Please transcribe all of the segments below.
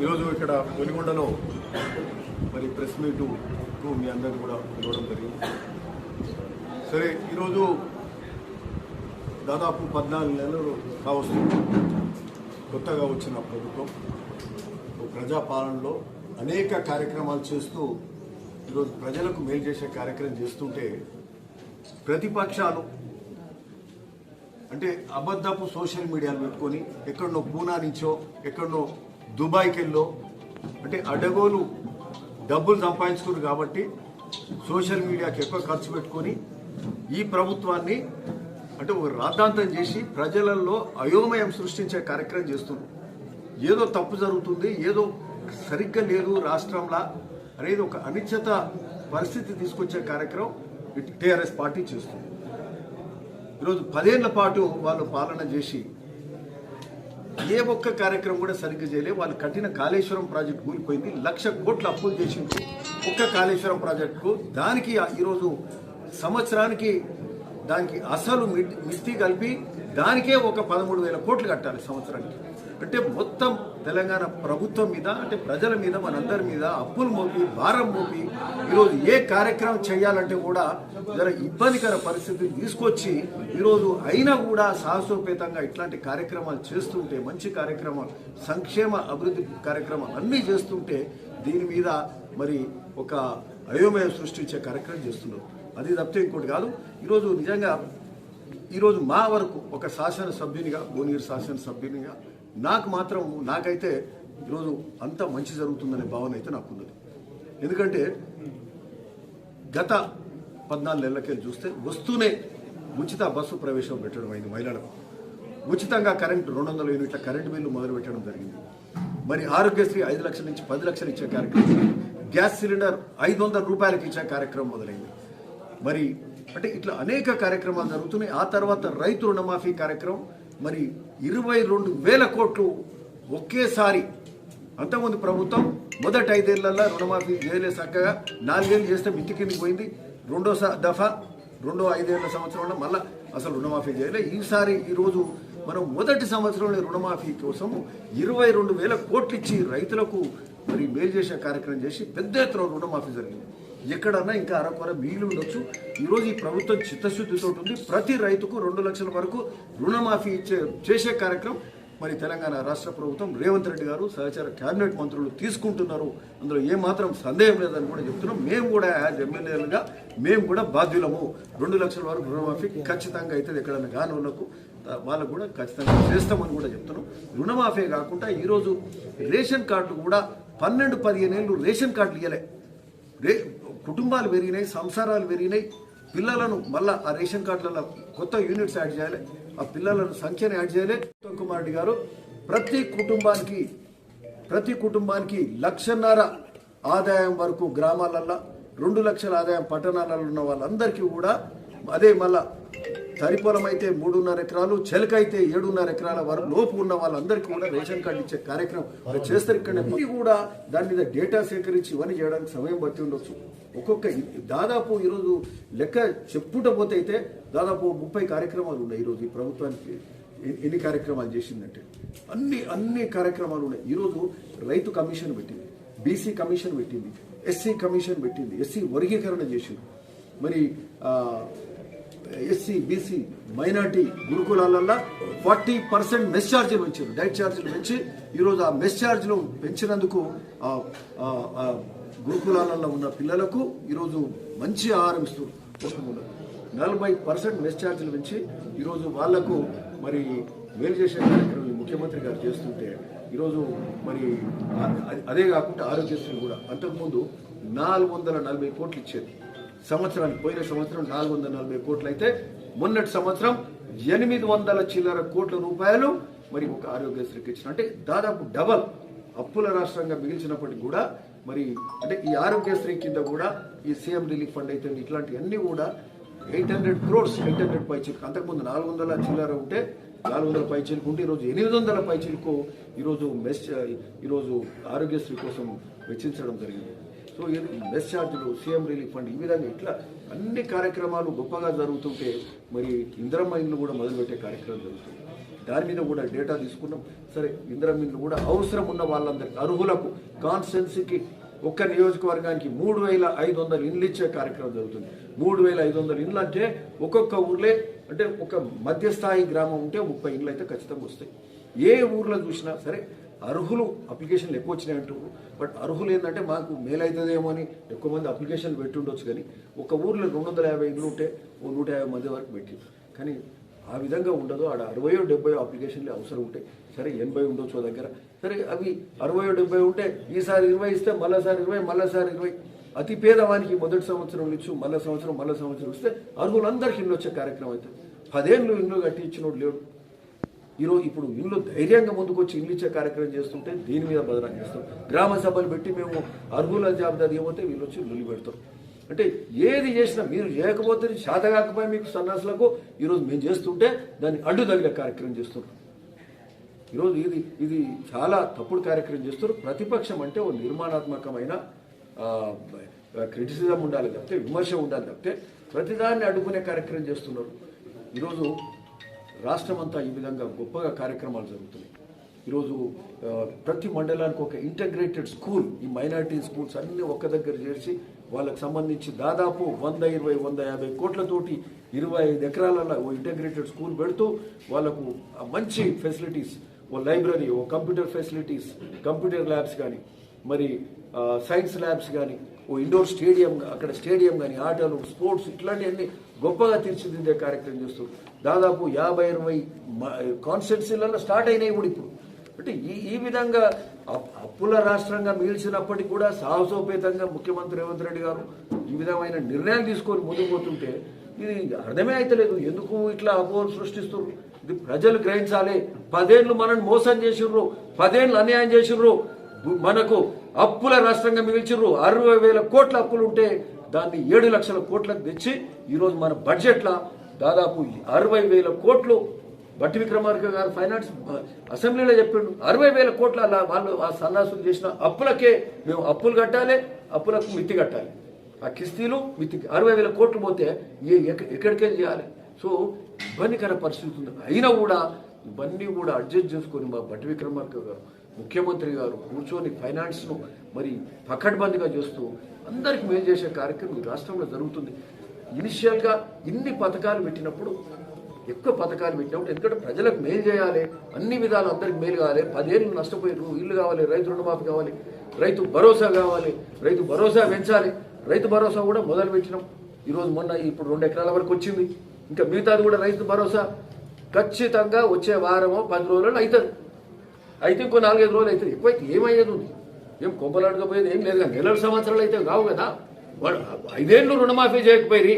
ఈరోజు ఇక్కడ వెలుగొండలో మరి ప్రెస్ మీటు మీ అందరిని కూడా పిలవడం జరిగింది. సరే ఈరోజు దాదాపు పద్నాలుగు నెలలు కావస్తుంది కొత్తగా వచ్చిన ప్రభుత్వం ప్రజాపాలనలో అనేక కార్యక్రమాలు చేస్తూ ఈరోజు ప్రజలకు మేలు చేసే కార్యక్రమం చేస్తుంటే ప్రతిపక్షాలు అంటే అబద్ధపు సోషల్ మీడియాలు పెట్టుకొని ఎక్కడనో పూనా నుంచో ఎక్కడనో దుబాయ్కి వెళ్ళో అంటే అడగోలు డబ్బులు సంపాదించుకున్నారు కాబట్టి సోషల్ మీడియాకి ఎక్కువ ఖర్చు పెట్టుకొని ఈ ప్రభుత్వాన్ని అంటే ఒక రాద్ధాంతం చేసి ప్రజలలో అయోమయం సృష్టించే కార్యక్రమం చేస్తున్నారు ఏదో తప్పు జరుగుతుంది ఏదో సరిగ్గా లేదు రాష్ట్రంలో అనేది ఒక అనిశ్చిత పరిస్థితి తీసుకొచ్చే కార్యక్రమం టీఆర్ఎస్ పార్టీ చేస్తుంది. ఈరోజు పదేళ్ళ పాటు వాళ్ళు పాలన చేసి ఏ ఒక్క కార్యక్రమం కూడా సరిగ్గా చేయలేదు. వాళ్ళు కట్టిన కాళేశ్వరం ప్రాజెక్ట్ కూలిపోయింది. లక్ష కోట్లు అప్పులు చేసింది. ఒక్క కాళేశ్వరం ప్రాజెక్టుకు దానికి ఈరోజు సంవత్సరానికి దానికి అసలు మిట్- మిత్తి కలిపి దానికే ఒక పదమూడు వేల కోట్లు కట్టాలి సంవత్సరానికి. అంటే మొత్తం తెలంగాణ ప్రభుత్వం మీద అంటే ప్రజల మీద మనందరి మీద అప్పులు మోపి భారం మోపి ఈరోజు ఏ కార్యక్రమం చేయాలంటే కూడా జర ఇబ్బందికర పరిస్థితిని తీసుకొచ్చి ఈరోజు అయినా కూడా సాహసోపేతంగా ఇట్లాంటి కార్యక్రమాలు చేస్తుంటే మంచి కార్యక్రమాలు సంక్షేమ అభివృద్ధి కార్యక్రమాలు అన్నీ చేస్తుంటే దీని మీద మరి ఒక అయోమయం సృష్టించే కార్యక్రమం చేస్తున్నారు. అది తప్పితే ఇంకోటి కాదు. ఈరోజు నిజంగా ఈరోజు మా వరకు ఒక శాసనసభ్యునిగా భువనగిరి శాసనసభ్యునిగా నాకు మాత్రం నాకైతే ఈరోజు అంత మంచి జరుగుతుందనే భావన అయితే నాకున్నది. ఎందుకంటే గత పద్నాలుగు నెలలకెళ్ళి చూస్తే వస్తూనే ఉచిత బస్సు ప్రవేశం పెట్టడం అయింది మహిళలకు. ఉచితంగా కరెంటు రెండు వందల యూనిట్ల కరెంటు బిల్లు మొదలు పెట్టడం జరిగింది. మరి ఆరోగ్యశ్రీ ఐదు లక్షల నుంచి పది లక్షలు ఇచ్చే కార్యక్రమం గ్యాస్ సిలిండర్ ఐదు వందల రూపాయలకి ఇచ్చే కార్యక్రమం మొదలైంది. మరి అంటే ఇట్లా అనేక కార్యక్రమాలు జరుగుతున్నాయి. ఆ తర్వాత రైతు రుణమాఫీ కార్యక్రమం మరి ఇరవై రెండు వేల కోట్లు ఒకేసారి అంతకుముందు ప్రభుత్వం మొదటి ఐదేళ్ళలో రుణమాఫీ చేయలే చక్కగా నాలుగేళ్ళు చేస్తే మిత్తి కిందికి పోయింది. రెండో స- దఫా రెండో ఐదేళ్ళ సంవత్సరంలో మళ్ళా అసలు రుణమాఫీ చేయలే. ఈసారి ఈరోజు మనం మొదటి సంవత్సరంలో రుణమాఫీ కోసం ఇరవై రెండు వేల కోట్లు ఇచ్చి రైతులకు మరి మేలు చేసే కార్యక్రమం చేసి పెద్ద ఎత్తున రుణమాఫీ జరిగింది. ఎక్కడన్నా ఇంకా అరకొర మిగిలి ఉండొచ్చు. ఈరోజు ఈ ప్రభుత్వం చిత్తశుద్ధితో ఉంది ప్రతి రైతుకు రెండు లక్షల వరకు రుణమాఫీ ఇచ్చే చేసే కార్యక్రమం మరి తెలంగాణ రాష్ట్ర ప్రభుత్వం రేవంత్ రెడ్డి గారు సహచార కేబినెట్ మంత్రులు తీసుకుంటున్నారు. అందులో ఏమాత్రం సందేహం లేదని కూడా చెప్తున్నాం. మేము కూడా యాజ్ ఎమ్మెల్యేలుగా మేము కూడా బాధ్యులము. రెండు లక్షల వరకు రుణమాఫీ ఖచ్చితంగా అయితే ఎక్కడన్నా గానులకు వాళ్ళకు కూడా ఖచ్చితంగా చేస్తామని కూడా చెప్తున్నాం. రుణమాఫీ కాకుండా ఈరోజు రేషన్ కార్డు కూడా పన్నెండు పదిహేను ఏళ్ళు రేషన్ కార్డులు ఇవ్వలే రే కుటుంబాలు పెరిగినాయి సంసారాలు పెరిగినాయి. పిల్లలను మళ్ళా ఆ రేషన్ కార్డులలో కొత్త యూనిట్స్ యాడ్ చేయాలి. ఆ పిల్లలను సంఖ్యను యాడ్ చేయాలి. ఉత్తమ్ కుమార్ రెడ్డి గారు ప్రతి కుటుంబానికి ప్రతి కుటుంబానికి లక్షన్నర ఆదాయం వరకు గ్రామాలల్లో రెండు లక్షల ఆదాయం పట్టణాలలో ఉన్న వాళ్ళందరికీ కూడా అదే మళ్ళా తరిపొలం అయితే మూడున్నర ఎకరాలు చెలక అయితే ఏడున్నర ఎకరాల వరకు లోపు ఉన్న వాళ్ళందరికీ కూడా రేషన్ కార్డు ఇచ్చే కార్యక్రమం చేస్తారు ఇక్కడ. కూడా దాని మీద డేటా సేకరించి ఇవన్నీ చేయడానికి సమయం పట్టి ఉండొచ్చు. ఒక్కొక్క దాదాపు ఈరోజు లెక్క చెప్పుట పోతే అయితే దాదాపు ముప్పై కార్యక్రమాలు ఉన్నాయి ఈరోజు ఈ ప్రభుత్వానికి. ఎన్ని కార్యక్రమాలు చేసిందంటే? అన్ని అన్ని కార్యక్రమాలు ఉన్నాయి. ఈరోజు రైతు కమిషన్ పెట్టింది బీసీ కమిషన్ పెట్టింది ఎస్సీ కమిషన్ పెట్టింది ఎస్సీ వర్గీకరణ చేసింది. మరి ఎస్సీ బీసీ మైనార్టీ గురుకులాలల్లో ఫార్టీ పర్సెంట్ మెస్ ఛార్జీలు పెంచారు. డైట్ ఛార్జీలు పెంచి ఈరోజు ఆ మెస్ ఛార్జీలు పెంచినందుకు ఆ, గురుకులాలలో ఉన్న పిల్లలకు ఈరోజు మంచి ఆహారం ఇస్తున్నారు నలభై పర్సెంట్ మెస్ ఛార్జీలు పెంచి ఈరోజు వాళ్ళకు మరి మేలు చేసే కార్యక్రమం ముఖ్యమంత్రి గారు చేస్తుంటే ఈరోజు మరి అదే కాకుండా ఆరోగ్యశ్రీ కూడా. అంతకుముందు నాలుగు వందల నలభై కోట్లు ఇచ్చేది. సంవత్సరానికి పోయిన సంవత్సరం నాలుగు వందల నలభై కోట్లు అయితే మొన్నటి సంవత్సరం ఎనిమిది వందల చిల్లర కోట్ల రూపాయలు మరి ఒక ఆరోగ్యశ్రీకి ఇచ్చిన. అంటే దాదాపు డబల్ అప్పుల రాష్ట్రంగా మిగిల్చినప్పటికీ కూడా మరి అంటే ఈ ఆరోగ్యశ్రీ కింద కూడా ఈ సీఎం రిలీఫ్ ఫండ్ అయితే ఇట్లాంటివన్నీ కూడా eight hundred crores eight hundred పైచీలకు. అంతకుముందు నాలుగు వందల చిల్లర ఉంటే నాలుగు వందల పైచీలకు ఉంటే ఈరోజు ఎనిమిది వందల పైచీలకు ఈరోజు మెస్ ఈరోజు ఆరోగ్యశ్రీ కోసం వెచ్చించడం జరిగింది. సో ఈ మెస్ ఛార్జీలు సీఎం రిలీఫ్ ఫండ్ ఈ విధంగా ఇట్లా అన్ని కార్యక్రమాలు గొప్పగా జరుగుతుంటే మరి ఇందిరమ్మ ఇండ్లు కూడా మొదలుపెట్టే కార్యక్రమం జరుగుతుంది. దాని మీద కూడా డేటా తీసుకున్నాం. సరే ఇందిరమిన్లు కూడా అవసరం ఉన్న వాళ్ళందరికీ అర్హులకు కాన్స్టెన్సీకి ఒక్క నియోజకవర్గానికి మూడు వేల ఐదు వందల ఇండ్లు ఇచ్చే కార్యక్రమం జరుగుతుంది. మూడు వేల ఐదు వందల ఇండ్లు అంటే ఒక్కొక్క ఊర్లే అంటే ఒక మధ్యస్థాయి గ్రామం ఉంటే ముప్పై ఇండ్లు అయితే ఖచ్చితంగా వస్తాయి. ఏ ఊర్లో చూసినా సరే అర్హులు అప్లికేషన్లు ఎక్కువ వచ్చినాయి అంటారు బట్ అర్హులు ఏంటంటే మాకు మేలవుతుందేమో అని ఎక్కువ మంది అప్లికేషన్లు పెట్టి ఉండొచ్చు కానీ ఒక ఊర్లో రెండు వందల యాభై ఇండ్లు ఉంటే ఓ నూట యాభై మంది వరకు పెట్టి కానీ ఆ విధంగా ఉండదు. ఆడ అరవయో డెబ్బయో అప్లికేషన్లు అవసరం ఉంటాయి సరే ఎనభై ఉండొచ్చు దగ్గర. సరే అవి అరవయో డెబ్బై ఉంటే ఈసారి ఇరవై ఇస్తే మళ్ళీసారి ఇరవై మళ్ళీసారి ఇరవై. అతి పేదవానికి మొదటి సంవత్సరం ఇచ్చు మళ్ళీ సంవత్సరం మళ్ళీ సంవత్సరం ఇస్తే అర్హులందరికీ ఇల్లు వచ్చే కార్యక్రమం అవుతుంది. పదేళ్ళు ఇల్లు కట్టి ఇచ్చినోడు లేడు. ఈరోజు ఇప్పుడు ఇల్లు ధైర్యంగా ముందుకు వచ్చి ఇల్లు ఇచ్చే కార్యక్రమం చేస్తుంటే దీని మీద బదనాలు చేస్తాం. గ్రామ సభలు పెట్టి మేము అర్హుల జాబితా దిగబోతే వీళ్ళు వచ్చి లొల్లి పెడతారు. అంటే ఏది చేసినా మీరు చేయకపోతే శాత కాకపోయి మీకు సన్నాసులకు ఈరోజు మేము చేస్తుంటే దాన్ని అడ్డు తగిలే కార్యక్రమం చేస్తున్నాం ఈరోజు ఇది ఇది చాలా తప్పుడు కార్యక్రమం చేస్తారు ప్రతిపక్షం అంటే ఓ నిర్మాణాత్మకమైన క్రిటిసిజం ఉండాలి తప్పితే విమర్శ ఉండాలి తప్పితే ప్రతిదాన్ని అడ్డుకునే కార్యక్రమం చేస్తున్నారు. ఈరోజు రాష్ట్రం అంతా ఈ విధంగా గొప్పగా కార్యక్రమాలు జరుగుతున్నాయి. ఈరోజు ప్రతి మండలానికి ఒక ఇంటగ్రేటెడ్ స్కూల్ ఈ మైనారిటీ స్కూల్స్ అన్ని ఒక్క దగ్గర చేసి వాళ్ళకి సంబంధించి దాదాపు వంద ఇరవై వంద యాభై కోట్లతోటి ఇరవై ఐదు ఎకరాలలో ఓ ఇంటగ్రేటెడ్ స్కూల్ పెడుతూ వాళ్ళకు మంచి ఫెసిలిటీస్ ఓ లైబ్రరీ ఓ కంప్యూటర్ ఫెసిలిటీస్ కంప్యూటర్ ల్యాబ్స్ కానీ మరి సైన్స్ ల్యాబ్స్ కానీ ఓ ఇండోర్ స్టేడియం అక్కడ స్టేడియం కానీ ఆటలు స్పోర్ట్స్ ఇట్లాంటివన్నీ గొప్పగా తీర్చిదిద్దే కార్యక్రమం చేస్తూ దాదాపు యాభై ఇరవై కాన్స్టిట్యున్సీలలో స్టార్ట్ అయినాయి కూడా ఇప్పుడు. అంటే ఈ ఈ విధంగా అప్పుల రాష్ట్రంగా మిగిల్చినప్పటికీ కూడా సాహసోపేతంగా ముఖ్యమంత్రి రేవంత్ రెడ్డి గారు ఈ విధమైన నిర్ణయాలు తీసుకొని ముందుకు పోతుంటే ఇది అర్థమే అయితలేదు. ఎందుకు ఇట్లా అపోహలు సృష్టిస్తున్నారు? ఇది ప్రజలు గ్రహించాలి. పదేళ్ళు మనల్ని మోసం చేసిర్రు. పదేళ్ళు అన్యాయం చేసిర్రు. మనకు అప్పుల రాష్ట్రంగా మిగిల్చిర్రు. అరవై వేల కోట్ల అప్పులు ఉంటే దాన్ని ఏడు లక్షల కోట్లకు తెచ్చి ఈరోజు మన బడ్జెట్లో దాదాపు అరవై వేల కోట్లు బట్టి విక్రమార్క గారు ఫైనాన్స్ అసెంబ్లీలో చెప్పిండు. అరవై వేల కోట్ల అలా వాళ్ళు ఆ సన్నాసులు చేసిన అప్పులకే మేము అప్పులు కట్టాలి అప్పులకు మిత్తి కట్టాలి. ఆ కిస్తీలు మిత్తి అరవై వేల కోట్లు పోతే ఏ ఎక్క- చేయాలి? సో ఇబ్బందికర పరిస్థితి ఉంది. అయినా కూడా ఇవన్నీ కూడా అడ్జస్ట్ చేసుకొని మా బట్టి విక్రమార్క గారు ముఖ్యమంత్రి గారు కూర్చొని ఫైనాన్స్ను మరి పకడ్బందీగా చేస్తూ అందరికి మేలు చేసే కార్యక్రమం ఈ రాష్ట్రంలో జరుగుతుంది. ఇనిషియల్గా ఇన్ని పథకాలు పెట్టినప్పుడు ఎక్కువ పథకాలు పెట్టినప్పుడు ఎందుకంటే ప్రజలకు మేలు చేయాలి అన్ని విధాలు అందరికి మేలు కావాలి. పదేళ్ళు నష్టపోయారు ఇల్లు కావాలి రైతు రుణమాఫీ కావాలి రైతు భరోసా కావాలి రైతు భరోసా పెంచాలి రైతు భరోసా కూడా మొదలు పెట్టినాం. ఈరోజు మొన్న ఇప్పుడు రెండు ఎకరాల వరకు వచ్చింది. ఇంకా మిగతాది కూడా రైతు భరోసా ఖచ్చితంగా వచ్చే వారమో పది రోజులలో అవుతుంది. అయితే ఇంకో నాలుగైదు రోజులు అవుతుంది ఎక్కువైతే ఏమయ్యేది ఉంది? ఏం కొంపలాడకపోయేది ఏం లేదు కానీ నెలల సంవత్సరాలు అయితే కావు కదా. వాడు ఐదేళ్ళు రుణమాఫీ చేయకపోయి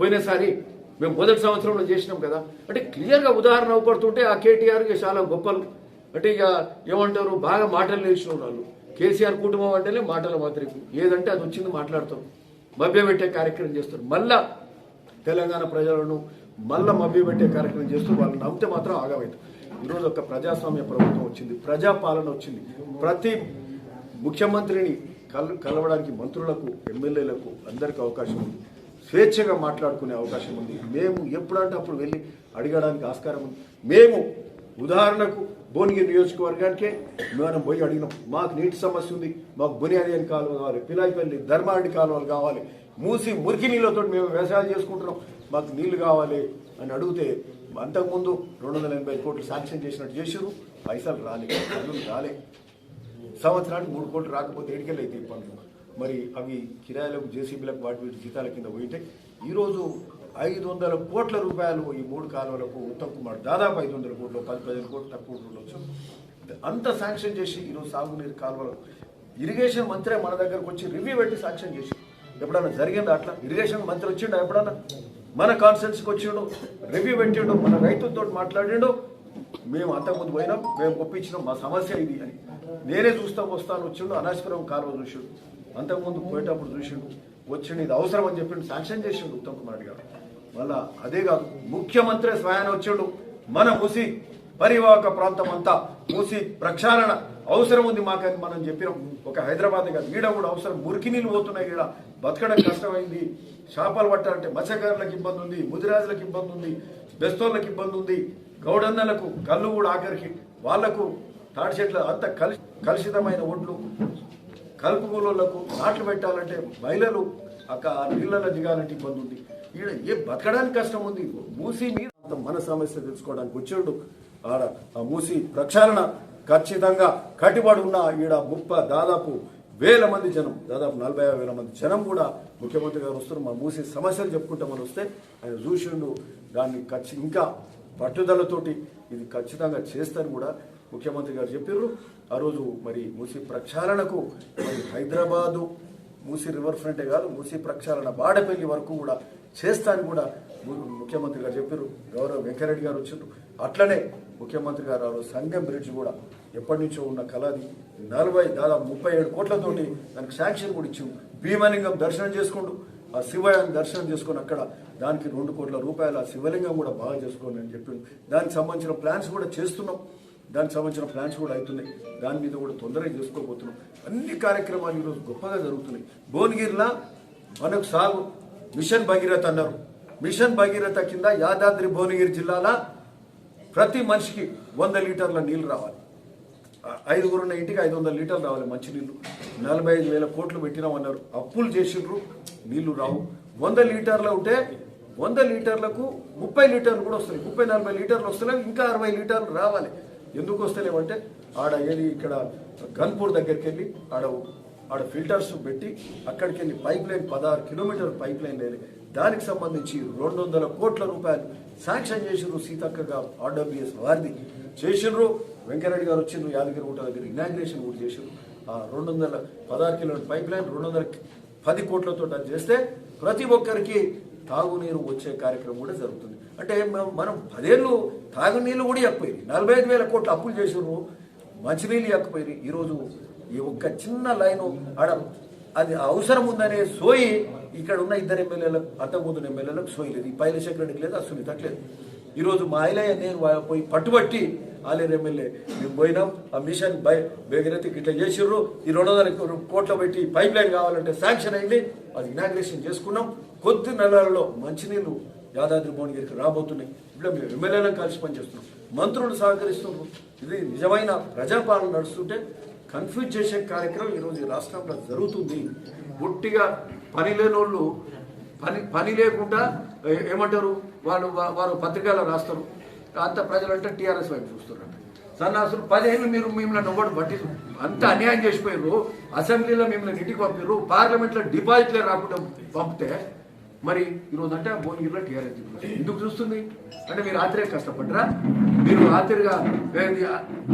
పోయినసారి మేము మొదటి సంవత్సరంలో చేసినాం కదా. అంటే క్లియర్గా ఉదాహరణ అవపడుతుంటే ఆ కేటీఆర్ చాలా గొప్పలు. అంటే ఇక ఏమంటారు? బాగా మాటలు నేర్చిన వాళ్ళు. కేసీఆర్ కుటుంబం అంటేనే మాటల మాత్రం ఏదంటే అది వచ్చింది మాట్లాడతాం మభ్యపెట్టే కార్యక్రమం చేస్తారు. మళ్ళా తెలంగాణ ప్రజలను మళ్ళా మభ్యపెట్టే కార్యక్రమం చేస్తూ వాళ్ళు నమ్మితే మాత్రం ఆగమైంది. ఈరోజు ఒక ప్రజాస్వామ్య ప్రభుత్వం వచ్చింది ప్రజాపాలన వచ్చింది. ప్రతి ముఖ్యమంత్రిని కల్ కలవడానికి మంత్రులకు ఎమ్మెల్యేలకు అందరికీ అవకాశం ఉంది. స్వేచ్ఛగా మాట్లాడుకునే అవకాశం ఉంది. మేము ఎప్పుడంటే అప్పుడు వెళ్ళి అడగడానికి ఆస్కారం ఉంది. మేము ఉదాహరణకు భువనగిరి నియోజకవర్గానికే మనం పోయి అడిగినాం మాకు నీటి సమస్య ఉంది మాకు బునియాది అని కాలువ కావాలి పిలాయిపల్లి ధర్మారెడ్డి కాలువలు కావాలి మూసి మురికి నీళ్ళతో మేము వ్యవసాయం చేసుకుంటున్నాం మాకు నీళ్ళు కావాలి అని అడిగితే అంతకుముందు రెండు వందల ఎనభై కోట్లు శాంక్షన్ చేసినట్టు చేసారు పైసలు రాలే పనులు రాలే. సంవత్సరానికి మూడు కోట్లు రాకపోతే ఎడికెళ్ళి అయితే ఈ పనులు. మరి అవి కిరాయిలకు జేసీబీలకు వాటి వీటి జీతాల కింద పోయితే ఈరోజు ఐదు వందల కోట్ల రూపాయలు ఈ మూడు కాలువలకు ఉత్తమ్ కుమార్ దాదాపు ఐదు వందల కోట్లు పది పదిహేను కోట్లు తక్కువ ఉండొచ్చు అంత శాంక్షన్ చేసి ఈరోజు సాగునీరు కాలువలు. ఇరిగేషన్ మంత్రి మన దగ్గరకు వచ్చి రివ్యూ పెట్టి శాంక్షన్ చేసి. ఎప్పుడన్నా జరిగిందా అట్లా? ఇరిగేషన్ మంత్రి వచ్చిండా ఎప్పుడన్నా? మన కాన్ఫరెన్స్కి వచ్చిండు రివ్యూ పెట్టిండు మన రైతులతో మాట్లాడిండు. మేము అంతకుముందు పోయినాం మేము ఒప్పించినాం మా సమస్య ఇది అని. నేనే చూస్తాం వస్తాను వచ్చిండు అనాశపురం కాలువ చూసిండు. అంతకుముందు పోయేటప్పుడు చూసిండు వచ్చిండు ఇది అవసరం అని చెప్పిండు శాంక్షన్ చేసిండు ఉత్తమ్ కుమార్ రెడ్డి గారు. మళ్ళా అదే కాదు ముఖ్యమంత్రి స్వయాన వచ్చిండు మన ముసి పరివాహక ప్రాంతం అంతా మూసి ప్రక్షాళన అవసరం ఉంది మాకని మనం చెప్పినాం. ఒక హైదరాబాద్ కాదు ఈడ కూడా అవసరం మురికి నీళ్ళు పోతున్నాయి ఈడ. బతకడం కష్టమైంది. చేపలు పట్టాలంటే మత్స్యకారులకు ఇబ్బంది ఉంది ముదిరాజులకు ఇబ్బంది ఉంది బెస్తోళ్ళకి ఇబ్బంది ఉంది. గౌడన్నలకు కళ్ళు కూడా ఆఖరికి వాళ్ళకు తాడి చెట్ల అంత కలుషి కలుషితమైన ఒడ్లు. కలుపు కూలోళ్ళకు నాట్లు పెట్టాలంటే మహిళలు అక్క నీళ్ళలో దిగాలంటే ఇబ్బంది ఉంది. ఈడ ఏ బతకడానికి కష్టం ఉంది? మూసి మీద అంత మన సమస్య తెలుసుకోవడానికి వచ్చాడు. ఆడ ఆ మూసి ప్రక్షాళన ఖచ్చితంగా కట్టుబడి ఉన్న ఈడ ముప్ప దాదాపు వేల మంది జనం దాదాపు నలభై వేల మంది జనం కూడా ముఖ్యమంత్రి గారు వస్తున్నారు మా మూసి సమస్యలు చెప్పుకుంటామని వస్తే ఆయన చూసిండు దాన్ని ఖచ్చి ఇంకా పట్టుదలతోటి ఇది ఖచ్చితంగా చేస్తారని కూడా ముఖ్యమంత్రి గారు చెప్పారు ఆ రోజు మరి మూసి ప్రక్షాళనకు మరి హైదరాబాదు మూసి రివర్ ఫ్రంటే కాదు మూసి ప్రక్షాళన బాడపల్లి వరకు కూడా చేస్తాను కూడా ముఖ్యమంత్రి గారు చెప్పారు గౌరవ వెంకరెడ్డి గారు వచ్చారు అట్లనే ముఖ్యమంత్రి గారు ఆ రోజు సంగం బ్రిడ్జ్ కూడా ఎప్పటి నుంచో ఉన్న కళది నలభై దాదాపు ముప్పై ఏడు కోట్లతోటి దానికి శాంక్షన్ కూడా ఇచ్చాం భీమలింగం దర్శనం చేసుకుంటూ ఆ శివయాన్ని దర్శనం చేసుకొని అక్కడ దానికి రెండు కోట్ల రూపాయల ఆ శివలింగం కూడా బాగా చేసుకోండి అని చెప్పి దానికి సంబంధించిన ప్లాన్స్ కూడా చేస్తున్నాం. దానికి సంబంధించిన ప్లాన్స్ కూడా అవుతున్నాయి. దాని మీద కూడా తొందరగా చేసుకోబోతున్నాం. అన్ని కార్యక్రమాలు ఈరోజు గొప్పగా జరుగుతున్నాయి. భువనగిరిలో మనకు సాగు మిషన్ భగీరథ అన్నారు. మిషన్ భగీరథ కింద యాదాద్రి భువనగిరి జిల్లాలో ప్రతి మనిషికి వంద లీటర్ల నీళ్ళు రావాలి. ఐదుగురున్న ఇంటికి ఐదు వందల లీటర్లు రావాలి మంచినీళ్ళు. నలభై ఐదు వేల కోట్లు పెట్టినామన్నారు. అప్పులు చేసిండ్రు. నీళ్ళు రావు. వంద లీటర్లు ఉంటే వంద లీటర్లకు ముప్పై లీటర్లు కూడా వస్తాయి ముప్పై నలభై లీటర్లు వస్తున్నాయి ఇంకా అరవై లీటర్లు రావాలి. ఎందుకు వస్తలేవంటే ఆడ ఏది ఇక్కడ గన్పూర్ దగ్గరికి వెళ్ళి ఆడ ఆడ ఫిల్టర్స్ పెట్టి అక్కడికి వెళ్ళి పైప్ లైన్ పదహారు కిలోమీటర్ పైప్ లైన్ లేదు దానికి సంబంధించి రెండు వందల కోట్ల రూపాయలు శాంక్షన్ చేసిండ్రు సీతక్కగా ఆర్డబ్ల్యూఎస్ వారిది. చేసిండ్రు. వెంకయ్యరెడ్డి గారు వచ్చిన యాదగిరి గుట్ట దగ్గర ఇనాగ్రేషన్ కూడా చేసిండ్రు ఆ రెండు వందల పదహారు కిలోమీటర్ పైప్ లైన్ రెండు వందల పది కోట్లతో అది చేస్తే ప్రతి ఒక్కరికి తాగునీరు వచ్చే కార్యక్రమం కూడా జరుగుతుంది. అంటే మనం పదేళ్ళు తాగునీళ్ళు కూడా ఎక్కుపోయింది నలభై ఐదు వేల కోట్లు అప్పులు చేసిండ్రు మంచినీళ్ళు ఎక్కిపోయి ఈరోజు ఈ ఒక్క చిన్న లైను ఆడ అది అవసరం ఉందనే సోయి ఇక్కడ ఉన్న ఇద్దరు ఎమ్మెల్యేలకు అంతకుముందు ఎమ్మెల్యేలకు సోయి లేదు. ఈ పైల సెక్రటరీకి లేదు అసలు లేదు. ఈరోజు మా ఆయలయ్య నేను పోయి పట్టుబట్టి ఆలేరు ఎమ్మెల్యే. మేము పోయినాం ఆ మిషన్ బై బేగరతికి ఇట్లా చేసిర్రు. ఈ రెండు వందల కోట్ల పెట్టి పైప్ లైన్ కావాలంటే శాంక్షన్ అయింది. అది ఇనాగ్రేషన్ చేసుకున్నాం. కొద్ది నెలలలో మంచినీళ్ళు యాదాద్రి భువనగిరికి రాబోతున్నాయి. ఇప్పుడు మేము ఎమ్మెల్యేలను కలిసి పనిచేస్తున్నాం. మంత్రులు సహకరిస్తున్నారు. ఇది నిజమైన ప్రజాపాలన నడుస్తుంటే కన్ఫ్యూజ్ చేసే కార్యక్రమం ఈరోజు రాష్ట్రంలో జరుగుతుంది. పుట్టిగా పని లేని వాళ్ళు పని పని లేకుండా ఏమంటారు? వాళ్ళు వారు పత్రికల్లో రాస్తారు. అంత ప్రజలంటే టీఆర్ఎస్ వైపు చూస్తున్నారు. సన్నాసులు పదిహేను మీరు మిమ్మల్ని ఒకటి బట్టి అంత అన్యాయం చేసిపోయారు అసెంబ్లీలో మిమ్మల్ని ఇంటికి పంపారు పార్లమెంట్లో డిపాజిట్లే రాకుండా పంపితే మరి ఈరోజు అంటే భువనగిరిలో టీఆర్ఎస్ ఎందుకు చూస్తుంది? అంటే మీరు రాత్రే కష్టపడ్డరా? మీరు రాత్రిగా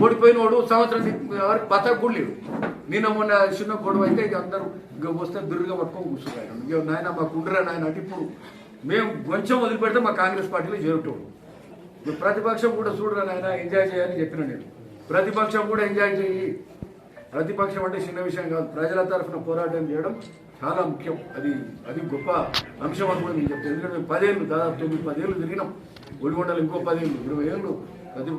ఓడిపోయినోడు సంవత్సరం వరకు బతక కూడా నిన్న మొన్న చిన్న గొడవ అయితే ఇక అందరూ ఇక వస్తే బిర్రుగా పట్టుకొని కూర్చున్నారు. నాయన మాకు ఉండరా నాయన అంటే ఇప్పుడు మేము కొంచెం వదిలిపెడితే మా కాంగ్రెస్ పార్టీలో చేరుతాం ప్రతిపక్షం కూడా చూడరా నాయన ఎంజాయ్ చేయాలని చెప్పిన నేను. ప్రతిపక్షం కూడా ఎంజాయ్ చేయి. ప్రతిపక్షం అంటే చిన్న విషయం కాదు. ప్రజల తరఫున పోరాటం చేయడం చాలా ముఖ్యం. అది అది గొప్ప అంశం అని కూడా నేను చెప్తాను. ఎందుకంటే మేము పదేళ్ళు దాదాపు తొమ్మిది పదేళ్ళు తిరిగినాం. ఒడిగొండలు ఇంకో పదేళ్ళు ఇరవై ఏళ్ళు ప్రతి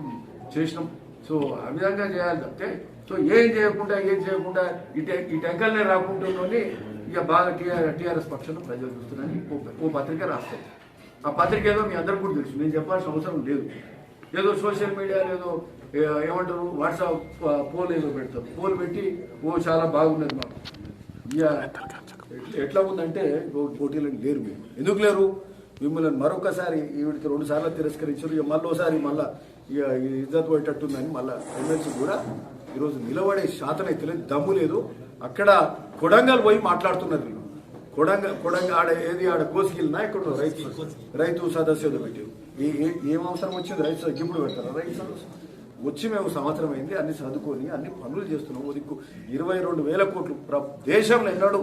చేసినాం. సో ఆ విధంగా చేయాలి తప్పితే సో ఏం చేయకుండా ఏం చేయకుండా ఈ టె- ఈ టెంకల్నే రాకుంటుందని ఇక బాగా టీఆర్ టీఆర్ఎస్ పక్షంలో ప్రజలు చూస్తున్నారని ఓ- ఓ పత్రిక రాస్తారు ఆ పత్రిక ఏదో మీ అందరికి కూడా తెలుసు. నేను చెప్పాల్సిన అవసరం లేదు. ఏదో సోషల్ మీడియాలో ఏదో ఏమంటారు వాట్సాప్ పోల్ ఏదో పెడతారు. పోల్ పెట్టి ఓ చాలా బాగున్నది మాకు. ఇక ఎట్లా ఉందంటే పోటీలని పోటీలు లేరు మేము ఎందుకు లేరు? మిమ్మల్ని మరొకసారి ఈవిడికి రెండు సార్లు తిరస్కరించారు. ఇక మళ్ళీ ఒకసారి మళ్ళీ ఇక ఈ ఇజ్జత్ పోయేటట్టుందని మళ్ళీ ఎమ్మెల్సీ కూడా ఈరోజు నిలబడే శాతం అయితే లేదు. దమ్ము లేదు. అక్కడ కొడంగల్ పోయి మాట్లాడుతున్నారు వీళ్ళు. కొడంగ కొడంగ ఆడ ఏది ఆడ కోసుకెళ్ళినా ఇక్కడ రైతు రైతు సదస్సులు పెట్టి ఏ- ఏం అవసరం వచ్చింది? రైతు సదస్సు ఇప్పుడు పెడతారా? రైతు సదస్సు. వచ్చి మేము సంవత్సరం అయింది అన్ని చదువుకొని అన్ని పనులు చేస్తున్నాం ఓ దిక్కు ఇరవై రెండు వేల కోట్లు ప్ర- దేశంలో ఎన్నడూ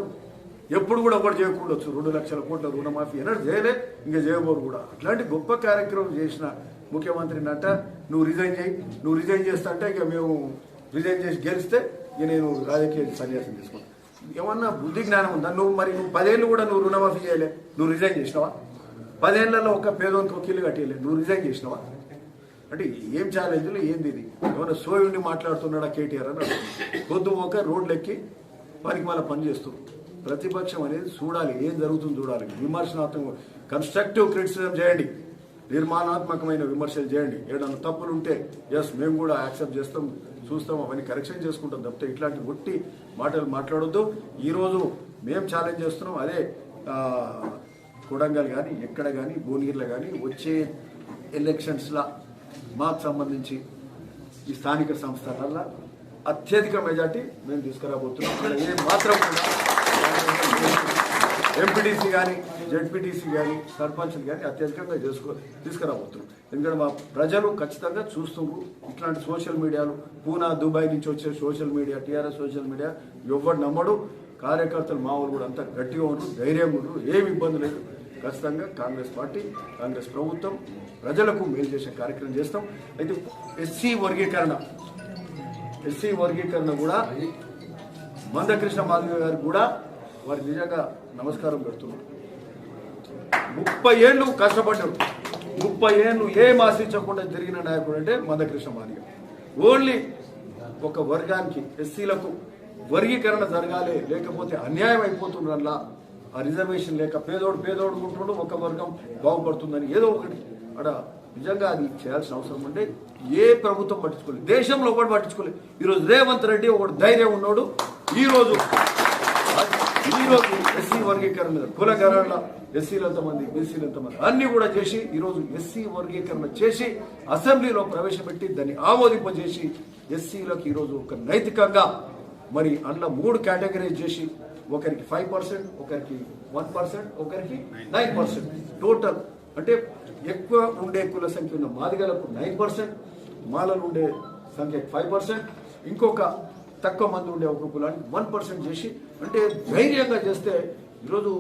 ఎప్పుడు కూడా ఒకటి చేయకూడవచ్చు రెండు లక్షల కోట్ల రుణమాఫీ ఎన్నడూ చేయలే ఇంకా చేయబోరు కూడా. అట్లాంటి గొప్ప కార్యక్రమం చేసిన ముఖ్యమంత్రి నట నువ్వు రిజైన్ చేయి. నువ్వు రిజైన్ చేస్తా అంటే ఇక మేము రిజైన్ చేసి గెలిస్తే ఇక నేను రాజకీయ సన్యాసం తీసుకుంటాను ఏమన్నా బుద్ధి జ్ఞానం ఉందా? నువ్వు మరి నువ్వు పదేళ్ళు కూడా నువ్వు రుణమాఫీ చేయలే. నువ్వు రిజైన్ చేసినావా? పదేళ్ళలో ఒక పేదోనికి ఒక ఇల్లు కట్టేయలే. నువ్వు రిజైన్ చేసినావా? అంటే ఏం ఛాలెంజ్లు ఏంది ఇది? ఏమైనా సోయుండి మాట్లాడుతున్నాడా కేటీఆర్ అని పొద్దు ఒక రోడ్లు ఎక్కి పనికి మళ్ళీ పని చేస్తుంది ప్రతిపక్షం అనేది చూడాలి. ఏం జరుగుతుందో చూడాలి. విమర్శనాత్మక. కన్స్ట్రక్టివ్ క్రిటిసిజం చేయండి. నిర్మాణాత్మకమైన విమర్శలు చేయండి. ఏదైనా తప్పులు ఉంటే ఎస్ మేము కూడా యాక్సెప్ట్ చేస్తాం చూస్తాం అవన్నీ కరెక్షన్ చేసుకుంటాం తప్పితే ఇట్లాంటి ఒట్టి మాటలు మాట్లాడొద్దు. ఈరోజు మేము ఛాలెంజ్ చేస్తున్నాం అదే కొడంగల్ కానీ ఎక్కడ కానీ భువనగిరిలో కానీ వచ్చే ఎలక్షన్స్లా మాకు సంబంధించి ఈ స్థానిక సంస్థల అత్యధిక మెజార్టీ మేము తీసుకురాబోతున్నాం. ఏ మాత్రం ఎంపీటీసీ కానీ జెడ్పీటీసీ కానీ సర్పంచ్లు కానీ అత్యధికంగా చేసుకో తీసుకురాబోతున్నాం ఎందుకంటే మా ప్రజలు ఖచ్చితంగా చూస్తున్నారు ఇట్లాంటి సోషల్ మీడియాలు పూనా దుబాయ్ నుంచి వచ్చే social media TRS social media ఎవరు నమ్మడు. కార్యకర్తలు మామూలు కూడా అంతా గట్టిగా ఉండరు ధైర్యంగా ఉండరు. ఏమి ఇబ్బంది లేదు. ఖచ్చితంగా కాంగ్రెస్ పార్టీ కాంగ్రెస్ ప్రభుత్వం ప్రజలకు మేలు చేసే కార్యక్రమం చేస్తాం. అయితే ఎస్సీ వర్గీకరణ ఎస్సీ వర్గీకరణ కూడా మందకృష్ణ మాధవ గారు కూడా వారి నిజంగా నమస్కారం పెడుతున్నాం. ముప్పై ఏళ్ళు కష్టపడ్డాడు. ముప్పై ఏళ్ళు ఏం ఆశించకుండా జరిగిన నాయకుడు అంటే మందకృష్ణ మాదిగ. ఓన్లీ ఒక వర్గానికి ఎస్సీలకు వర్గీకరణ జరగాలి లేకపోతే అన్యాయం అయిపోతుండల్లా ఆ రిజర్వేషన్ లేక పేదోడు పేదోడు ఉంటుండు ఒక వర్గం బాగుపడుతుందని ఏదో ఒకటి. అక్కడ నిజంగా అది చేయాల్సిన అవసరం ఉంటే ఏ ప్రభుత్వం పట్టించుకోలేదు. దేశంలో ఒకటి పట్టించుకోలేదు. ఈరోజు రేవంత్ రెడ్డి ఒకటి ధైర్యం ఉన్నాడు. ఈరోజు ఈరోజు ఎస్సీ వర్గీకరణ మీద కులకరణ ఎస్సీలు ఎంతమంది బీసీలు ఎంతమంది అన్ని కూడా చేసి ఈరోజు ఎస్సీ వర్గీకరణ చేసి అసెంబ్లీలో ప్రవేశపెట్టి దాన్ని ఆమోదింపజేసి ఎస్సీలకు ఈరోజు ఒక నైతికంగా మరి అందులో మూడు కేటగిరీస్ చేసి ఒకరికి ఫైవ్ పర్సెంట్ ఒకరికి వన్ పర్సెంట్ ఒకరికి నైన్ పర్సెంట్. టోటల్ అంటే ఎక్కువ ఉండే కుల సంఖ్య ఉన్న మాదిగలకు నైన్ పర్సెంట్ మాలలు ఉండే సంఖ్య ఫైవ్ పర్సెంట్ ఇంకొక తక్కువ మంది ఉండే ఒక కులానికి వన్ పర్సెంట్ చేసి అంటే ధైర్యంగా చేస్తే ఈరోజు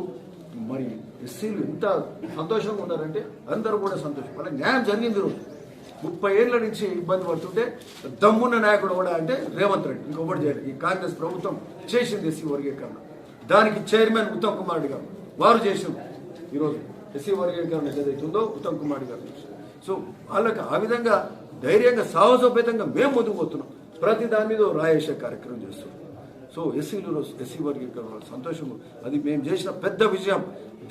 మరి ఎస్సీలు ఎంత సంతోషంగా ఉన్నారంటే అందరూ కూడా సంతోషం. అంటే న్యాయం జరిగింది ఈరోజు. ముప్పై ఏళ్ళ నుంచి ఇబ్బంది పడుతుంటే దమ్మున్న నాయకుడు కూడా అంటే రేవంత్ రెడ్డి. ఇంకొకటి చేయలేదు ఈ కాంగ్రెస్ ప్రభుత్వం చేసింది ఎస్సీ వర్గీకరణ. దానికి చైర్మన్ ఉత్తమ్ కుమార్ రెడ్డి గారు. వారు చేసింది ఈరోజు ఎస్సీ వర్గీకరణ ఏదైతుందో ఉత్తమ్ కుమార్ రెడ్డి గారు సో వాళ్ళకి ఆ విధంగా ధైర్యంగా సాహసోపేతంగా మేము ముందుకు పోతున్నాం. ప్రతి దాని మీద రాయేసే కార్యక్రమం చేస్తున్నాం. సో ఎస్సీలు ఎస్సీ వర్గీకరణ సంతోషం అది మేము చేసిన పెద్ద విజయం.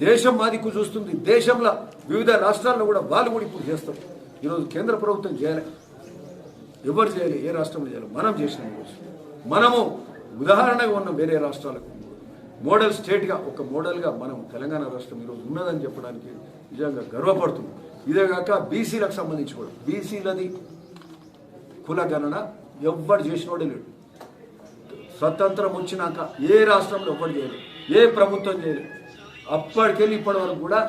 దేశం మాదికు చూస్తుంది. దేశంలో వివిధ రాష్ట్రాల్లో కూడా వాళ్ళు కూడా ఇప్పుడు చేస్తాం ఈరోజు కేంద్ర ప్రభుత్వం చేయాలి. ఎవరు చేయాలి? ఏ రాష్ట్రంలో చేయాలి? మనం చేసినాం ఈరోజు. మనము ఉదాహరణగా ఉన్న వేరే రాష్ట్రాలకు. మోడల్ స్టేట్గా ఒక మోడల్గా మనం తెలంగాణ రాష్ట్రం ఈరోజు ఉన్నదని చెప్పడానికి నిజంగా గర్వపడుతున్నాం. ఇదే కాక బీసీలకు సంబంధించి కూడా. బీసీలది కుల గణన ఎవ్వరు చేసినోడే లేడు. స్వతంత్రం వచ్చినాక ఏ రాష్ట్రంలో ఒకటి చేయలేదు ఏ ప్రభుత్వం చేయలేదు. అప్పటికెళ్ళి ఇప్పటి వరకు కూడా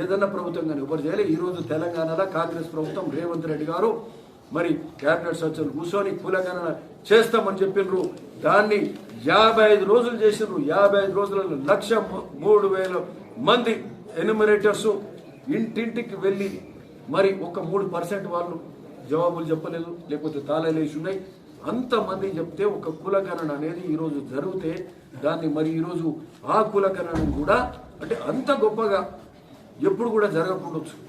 ఏదన్నా ప్రభుత్వం కానీ ఎవరు చేయలేదు ఈరోజు తెలంగాణలో కాంగ్రెస్ ప్రభుత్వం రేవంత్ రెడ్డి గారు మరి క్యాబినెట్ సచివులు కూర్చొని కూలగణన చేస్తామని చెప్పిండ్రు దాన్ని యాభై ఐదు రోజులు చేసిండ్రు యాభై ఐదు రోజులలో లక్ష మూడు వేల మంది ఎన్యూమరేటర్స్ ఇంటింటికి వెళ్ళి మరి ఒక మూడు పర్సెంట్ వాళ్ళు జవాబులు చెప్పలేదు. లేకపోతే తాళాలు వేసి ఉన్నాయి. అంతమంది చెప్తే ఒక కులగణన అనేది ఈరోజు జరిగితే దాన్ని మరి ఈరోజు ఆ కులగణన కూడా అంటే అంత గొప్పగా ఎప్పుడు కూడా జరగకుండొచ్చు.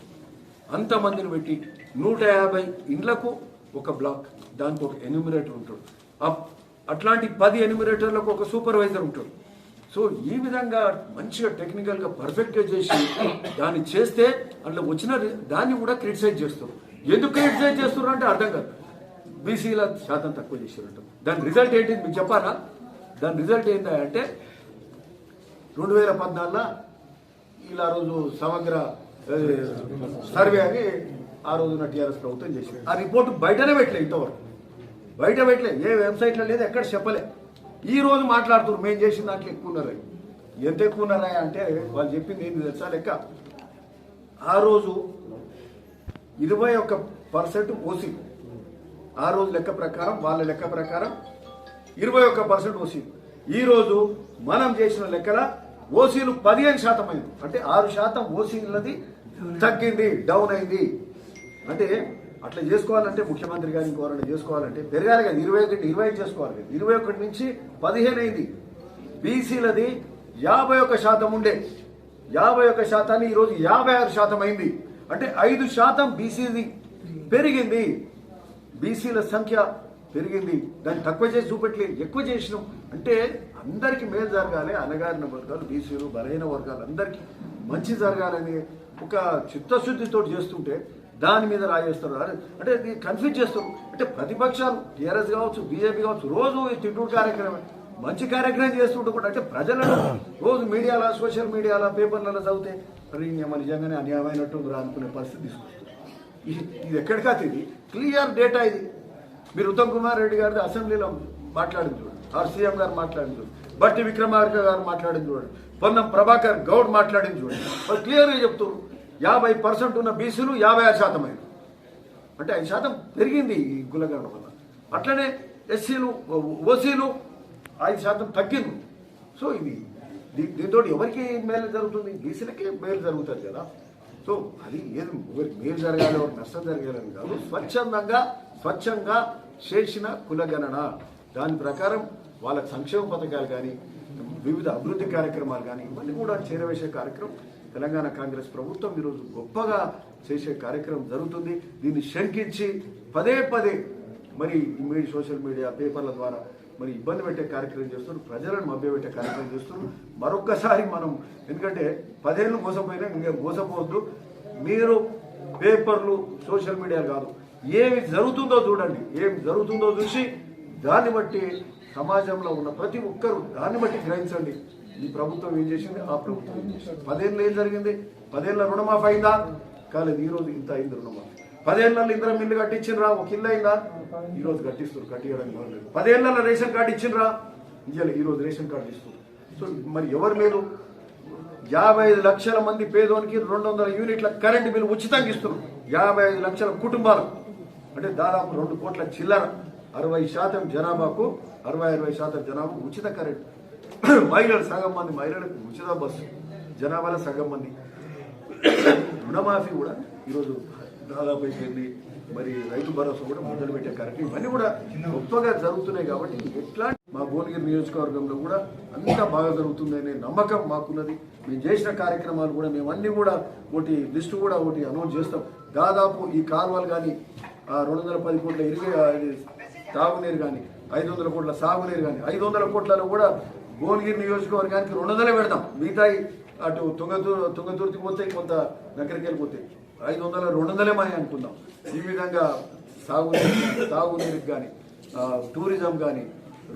అంతమందిని పెట్టి నూట యాభై ఇండ్లకు ఒక బ్లాక్ దానికి ఒక ఎన్యూమిరేటర్ ఉంటాడు. అప్- అట్లాంటి పది ఎన్యూమిరేటర్లకు ఒక సూపర్వైజర్ ఉంటాడు. సో ఈ విధంగా మంచిగా టెక్నికల్గా పర్ఫెక్ట్గా చేసి దాన్ని చేస్తే అందులో వచ్చిన దాన్ని కూడా క్రిటిసైజ్ చేస్తారు. ఎందుకు క్రిటిసైజ్ చేస్తున్నారు అంటే అర్థం కాదు. బీసీల శాతం తక్కువ చేశారంట. దాని రిజల్ట్ ఏంటి మీకు చెప్పాలా? దాని రిజల్ట్ ఏంటి అంటే రెండు వేల పద్నాలుగులో ఇలా రోజు సమగ్ర సర్వే అని ఆ రోజున టీఆర్ఎస్ ప్రభుత్వం చేసింది. ఆ రిపోర్ట్ బయటనే పెట్టలే ఇంతవరకు. బయట పెట్టలే. ఏ వెబ్సైట్లో లేదు ఎక్కడ చెప్పలే. ఈ రోజు మాట్లాడుతున్నారు మేము చేసిన దాంట్లో ఎక్కువ ఉన్నారా ఎంత ఎక్కువ ఉన్నారా అంటే వాళ్ళు చెప్పింది ఏంటి తెలుసా లెక్క? ఆ రోజు ఇరవై ఒక్క పర్సెంట్ ఓసీ ఆ రోజు లెక్క ప్రకారం వాళ్ళ లెక్క ప్రకారం ఇరవై ఒక్క పర్సెంట్ ఓసీలు. ఈరోజు మనం చేసిన లెక్కల ఓసీలు పదిహేను శాతం అయింది. అంటే ఆరు శాతం ఓసీలది తగ్గింది డౌన్ అయింది. అంటే అట్లా చేసుకోవాలంటే ముఖ్యమంత్రి గారిని ఇంకోరైనా చేసుకోవాలంటే పెరగాలి కదా. ఇరవై ఒకటి ఇరవై ఐదు చేసుకోవాలి కదా. ఇరవై ఒకటి నుంచి పదిహేను అయింది. బీసీలది యాభై ఒక్క శాతం ఉండే. యాభై ఒక్క శాతాన్ని ఈరోజు యాభై ఆరు శాతం అయింది. అంటే ఐదు శాతం బీసీది పెరిగింది. బీసీల సంఖ్య పెరిగింది. దాన్ని తక్కువ చేసి చూపెట్టలేదు ఎక్కువ చేసినాం. అంటే అందరికీ మేలు జరగాలి. అనగారిన వర్గాలు బీసీలు బలహీన వర్గాలు అందరికీ మంచి జరగాలని ఒక చిత్తశుద్ధితో చేస్తుంటే దాని మీద రాయేస్తారు. అంటే కన్ఫ్యూజ్ చేస్తారు. అంటే ప్రతిపక్షాలు టీఆర్ఎస్ కావచ్చు బీజేపీ కావచ్చు రోజు ఈ తిట్టుడు కార్యక్రమం మంచి కార్యక్రమం చేస్తుంటే కూడా అంటే ప్రజలను రోజు మీడియాలో సోషల్ మీడియాలో పేపర్లలో చదివితే నిజంగానే అన్యాయమైనట్టు అనుకునే పరిస్థితి తీసుకొస్తుంది ఇది ఇది ఎక్కడికా ఇది క్లియర్ డేటా ఇది. మీరు ఉత్తమ్ కుమార్ రెడ్డి గారిది అసెంబ్లీలో మాట్లాడింది చూడండి. ఆర్ సీఎం గారు మాట్లాడింది చూడండి. బట్టి విక్రమార్క గారు మాట్లాడింది చూడండి. పొన్నం ప్రభాకర్ గౌడ్ మాట్లాడింది చూడండి. వాళ్ళు క్లియర్గా చెప్తున్నారు. యాభై పర్సెంట్ ఉన్న బీసీలు యాభై ఆరు శాతం అయింది అంటే ఐదు శాతం పెరిగింది ఈ కులగణన వల్ల. అట్లనే ఎస్సీలు ఓసీలు ఐదు శాతం తగ్గింది. సో ఇది దీంతో ఎవరికి మేలు జరుగుతుంది? బీసీలకి మేలు జరుగుతుంది కదా. సో అది ఏది ఎవరికి మేలు జరగాలి ఎవరికి నష్టం జరగాలని కాదు. స్వచ్ఛందంగా స్వచ్ఛంగా చేసిన కులగణన. దాని ప్రకారం వాళ్ళ సంక్షేమ పథకాలు కానీ వివిధ అభివృద్ధి కార్యక్రమాలు కానీ ఇవన్నీ కూడా చేరవేసే కార్యక్రమం తెలంగాణ కాంగ్రెస్ ప్రభుత్వం ఈరోజు గొప్పగా చేసే కార్యక్రమం జరుగుతుంది. దీన్ని శంకించి పదే పదే మరి సోషల్ మీడియా పేపర్ల ద్వారా మరి ఇబ్బంది పెట్టే కార్యక్రమం చేస్తున్నారు ప్రజలను మభ్యపెట్టే కార్యక్రమం చేస్తున్నారు. మరొక్కసారి మనం ఎందుకంటే పదేళ్ళు మోసపోయినా ఇంకా మోసపోవద్దు. మీరు పేపర్లు సోషల్ మీడియా కాదు ఏమి జరుగుతుందో చూడండి. ఏమి జరుగుతుందో చూసి దాన్ని బట్టి సమాజంలో ఉన్న ప్రతి ఒక్కరూ దాన్ని బట్టి గ్రహించండి. ఈ ప్రభుత్వం ఏం చేసింది? ఆ ప్రభుత్వం ఏం చేసింది? పదేళ్ళు ఏం జరిగింది? పదేళ్ళ రుణమాఫీ అయిందా? కాలేదు ఈ రోజు ఇంత అయింది రుణమాఫీ. పదేళ్ళలో ఇద్దరు మిల్లు కట్టించినరా? ఒక ఇల్లు అయిందా? ఈ రోజు కట్టిస్తారు కట్టియడానికి లేదు పదేళ్ళలో రేషన్ కార్డు ఇచ్చిండ్రా? ఇయ్యాలి ఈ రోజు రేషన్ కార్డు ఇస్తారు సో మరి ఎవరు లేదు యాభై ఐదు లక్షల మంది పేదోనికి రెండు వందల యూనిట్ల కరెంటు బిల్లు ఉచితంగా ఇస్తున్నారు. యాభై ఐదు లక్షల కుటుంబాలు. అంటే దాదాపు రెండు కోట్ల చిల్లర. అరవై శాతం జనాభాకు అరవై అరవై శాతం జనాభా ఉచిత కరెంట్. మహిళలు సగం మంది మహిళలకు ఉచిత బస్సు. జనాభాలో సగం మంది. రుణమాఫీ కూడా ఈరోజు దాదాపు అయిపోయింది మరి రైతు భరోసా కూడా మొదలు పెట్టే కార్యక్రమం ఇవన్నీ కూడా గొప్పగా జరుగుతున్నాయి కాబట్టి ఎట్లా మా భువనగిరి నియోజకవర్గంలో కూడా అంతా బాగా జరుగుతుందనే నమ్మకం మాకున్నది. మేము చేసిన కార్యక్రమాలు కూడా మేము అన్ని కూడా ఒకటి లిస్టు కూడా ఒకటి అనౌన్స్ చేస్తాం. దాదాపు ఈ కాలువలు కానీ రెండు వందల పది కోట్ల ఇరిగే తాగునీరు కానీ ఐదు వందల కోట్ల సాగునీరు కానీ ఐదు వందల కోట్లలో కూడా భువనగిరి నియోజకవర్గానికి రెండు వందలే పెడతాం. మిగతాయి అటు తుంగతూరు తుంగతుర్తికి పోతే కొంత దగ్గరికి వెళ్ళిపోతాయి. ఐదు వందల రెండు వందలే మని అనుకుందాం. ఈ విధంగా సాగునీరు తాగునీరుకి కానీ టూరిజం కానీ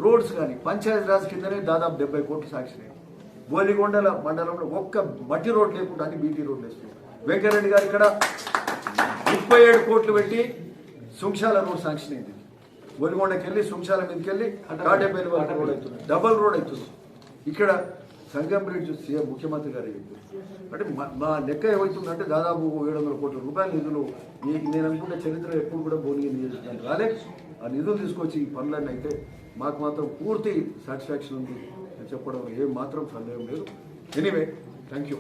రోడ్స్ కానీ పంచాయతీ రాజ్ కిందనే దాదాపు డెబ్బై కోట్లు సాక్షి బోలిగొండల మండలంలో ఒక్క మట్టి రోడ్ లేకుండా అన్ని బీటీ రోడ్లు వేస్తున్నాం వెంకరెడ్డి గారు ఇక్కడ ముప్పై ఏడు కోట్లు పెట్టి సుంక్షాల రోడ్ శాంక్షన్ అయింది బోలిగొండకి వెళ్ళి సుంక్షాల మీదకి వెళ్ళి డబల్ రోడ్ అవుతుంది. ఇక్కడ సంగం బ్రిడ్జ్ సీఎం ముఖ్యమంత్రి గారు చెప్పారు అంటే మా- మా లెక్క ఏమవుతుందంటే దాదాపు ఏడు వందల కోట్ల రూపాయల నిధులు నేను అనుకున్న చరిత్ర ఎప్పుడు కూడా భువనగిరి నియోజకవర్గం రాలే. ఆ నిధులు తీసుకొచ్చి ఈ పనులన్నీ అయితే మాకు మాత్రం పూర్తి సాటిస్ఫాక్షన్ ఉంది అని చెప్పడం ఏం మాత్రం సందేహం లేదు. Anyway thank you